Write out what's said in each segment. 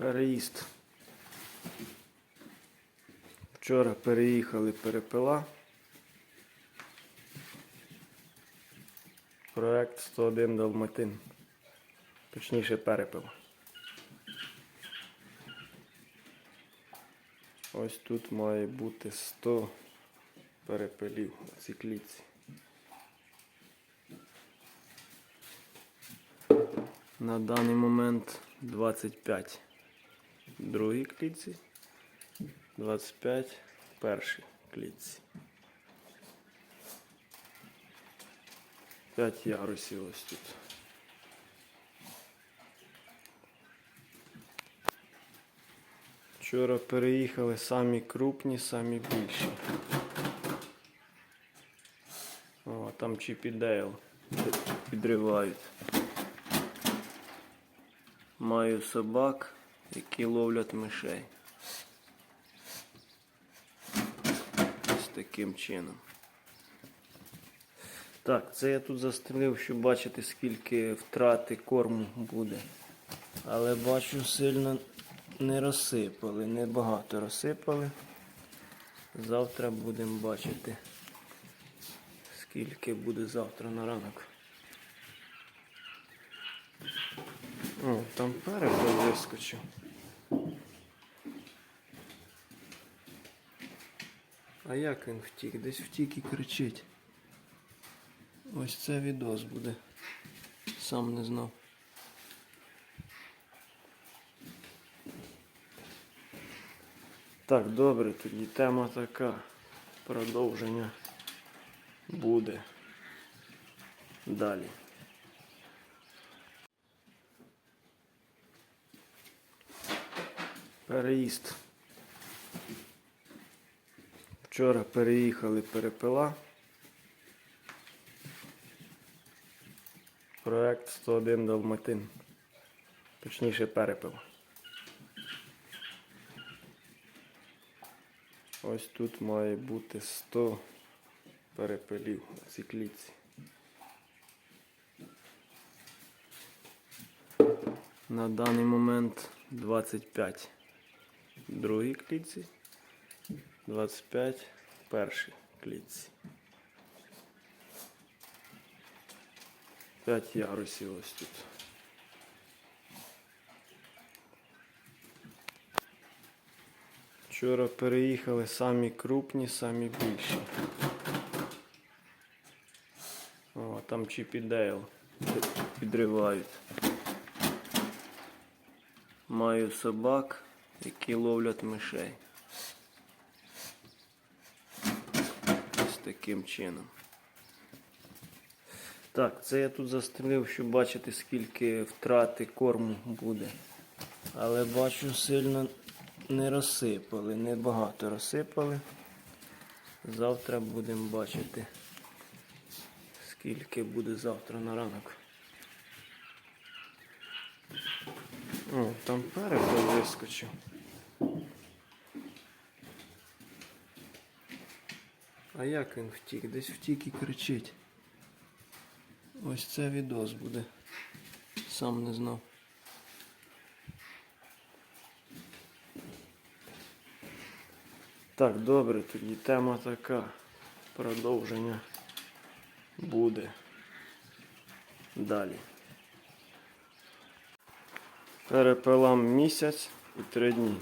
Переїзд. Вчора переїхали перепила. Проект 101 Далматин. Точніше перепил. Ось тут має бути 100 перепелів у цій клітці. На даний момент 25 в другій клітці, 25 в першій клітці. 5 ярусів ось тут. Вчора переїхали самі крупні, самі більші. О, там Чіп і підривають. Маю собак, які ловлять мишей. Ось таким чином. Так, це я тут застрелив, щоб бачити, скільки втрати корму буде. Але бачу, сильно не розсипали, небагато розсипали. Завтра будемо бачити, скільки буде завтра на ранок. О, там перепел вискочив. А як він втік? Десь втік і кричить. Ось це відос буде. Сам не знав. Так, добре, тоді тема така. Продовження буде далі. Переїзд. Вчора переїхали перепила. Проект 101 Далматин. Точніше перепил. Ось тут має бути 100 перепелів у цій клітці. На даний момент 25 в другій клітці, 25 в першій клітці. 5 ярусів ось тут. Вчора переїхали самі крупні, самі більші. О, там Чіп і Дейл підривають. Маю собак, які ловлять мишей. Таким чином. Так, це я тут застрелив, щоб бачити, скільки втрати корму буде. Але бачу, сильно не розсипали, небагато розсипали. Завтра будемо бачити, скільки буде завтра на ранок. О, там перепел вискочив. А як він втік? Десь втік і кричить. Ось це відос буде. Сам не знав. Так, добре, тоді тема така. Продовження буде далі. Перепилам місяць і три дні.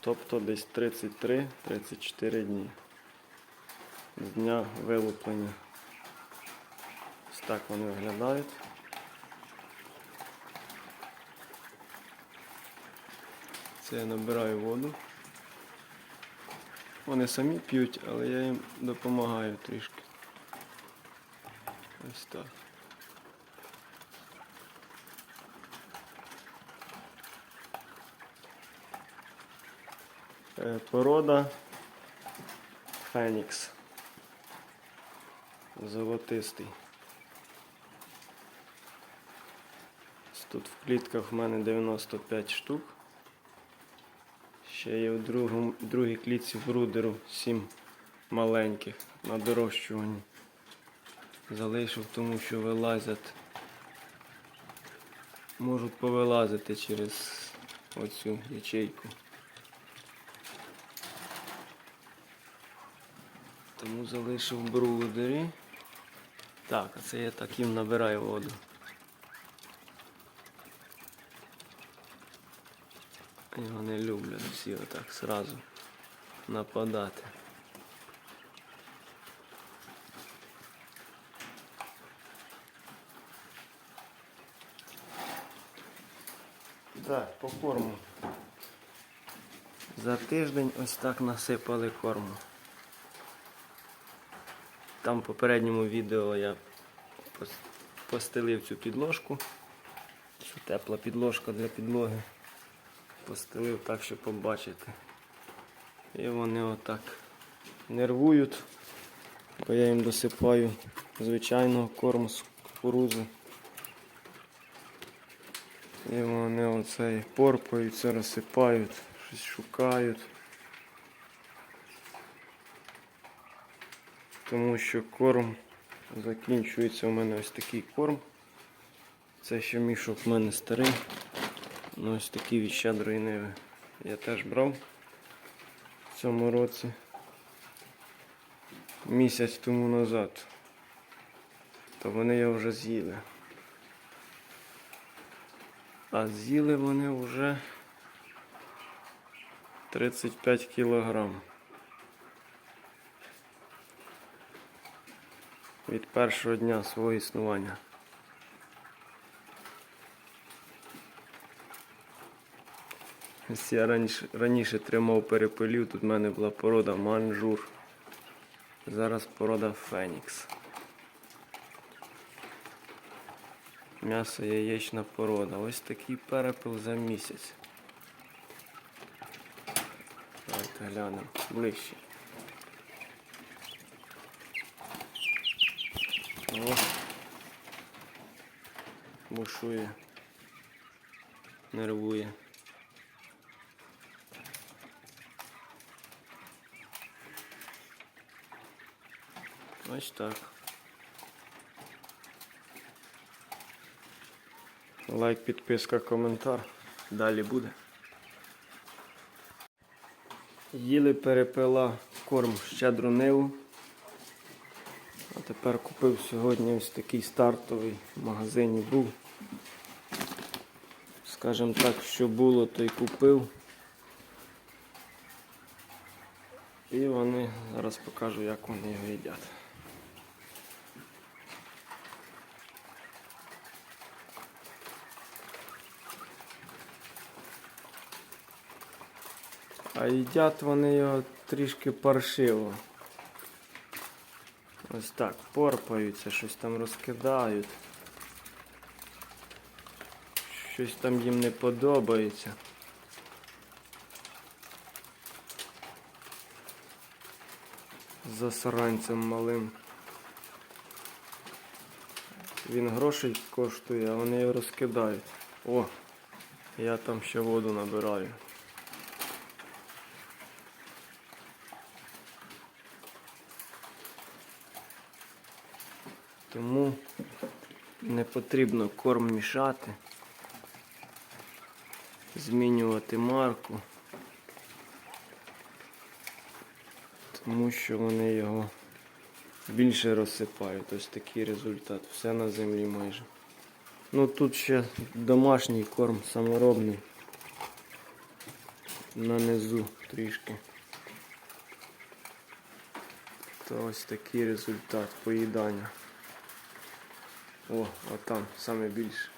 Тобто десь 33-34 дні з дня вилуплення. Ось так вони виглядають. Це я набираю воду. Вони самі п'ють, але я їм допомагаю трішки. Ось так. Е, Порода Фенікс. Золотистий. Тут в клітках в мене 95 штук. Ще є в другому, другій клітці брудеру 7 маленьких на дорощуванні. Залишив, тому що вилазять можуть повилазити через оцю ячейку. Тому залишив брудері. Так, а це я так їм набираю воду. І вони люблять всі отак сразу нападати. Так, по корму. За тиждень ось так насипали корму. Там в попередньому відео я постелив цю підложку. Що тепла підложка для підлоги. Постелив так, щоб побачити. І вони отак нервують, бо я їм досипаю звичайного корму з кукурузи. І вони оцей порпаються, розсипають, щось шукають. Тому що корм закінчується у мене ось такий корм. Це ще мішок в мене старий. Ну, ось такі від щедрої ниви. Я теж брав в цьому році. Місяць тому назад. То вони його вже з'їли. А з'їли вони вже 35 кілограм. Від першого дня свого існування. Ось Я раніше, раніше тримав перепелів, тут в мене була порода манжур. Зараз порода Фенікс. М'ясо яєчна порода. Ось такий перепил за місяць. Давайте глянемо ближче. О. Бушує. Нервує. Ось так. Лайк, підписка, коментар. Далі буде. Їли перепила корм щедру ниву. Тепер купив сьогодні ось такий стартовий в магазині був. Скажем так, що було, то й купив. І вони зараз покажу, як вони його їдять. А їдять вони його трішки паршиво. Ось так, порпаються, щось там розкидають. Щось там їм не подобається. Засранцем малим. Він грошей коштує, а вони його розкидають. О, я там ще воду набираю. Тому не потрібно корм мішати, змінювати марку, тому що вони його більше розсипають. Ось такий результат. Все на землі майже. Ну тут ще домашній корм саморобний. На низу трішки. То ось такий результат поїдання. О, а там саме більше.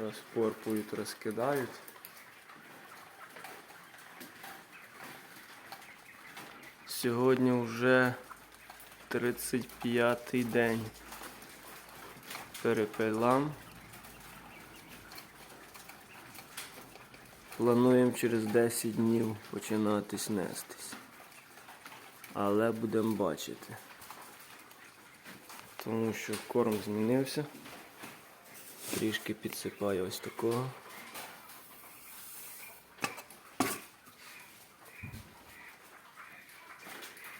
Розпорпують, розкидають. Сьогодні вже 35-й день. Перепелам. Плануємо через 10 днів починати снестись. Але будемо бачити. Тому що корм змінився. Трішки підсипаю ось такого.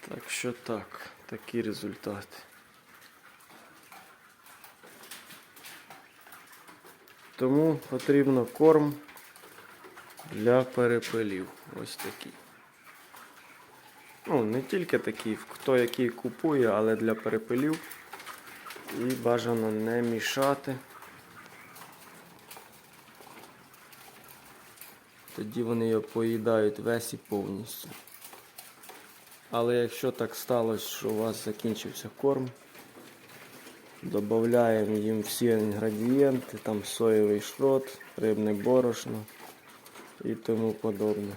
Так що так, такі результати. Тому потрібно корм для перепелів. Ось такий. Ну, не тільки такий, хто який купує, але для перепелів. І бажано не мішати. Тоді вони його поїдають весь і повністю. Але якщо так сталося, що у вас закінчився корм, додаємо їм всі інгредієнти, там соєвий шрот, рибне борошно і тому подобне.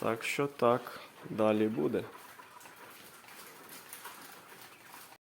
Так що так, далі буде.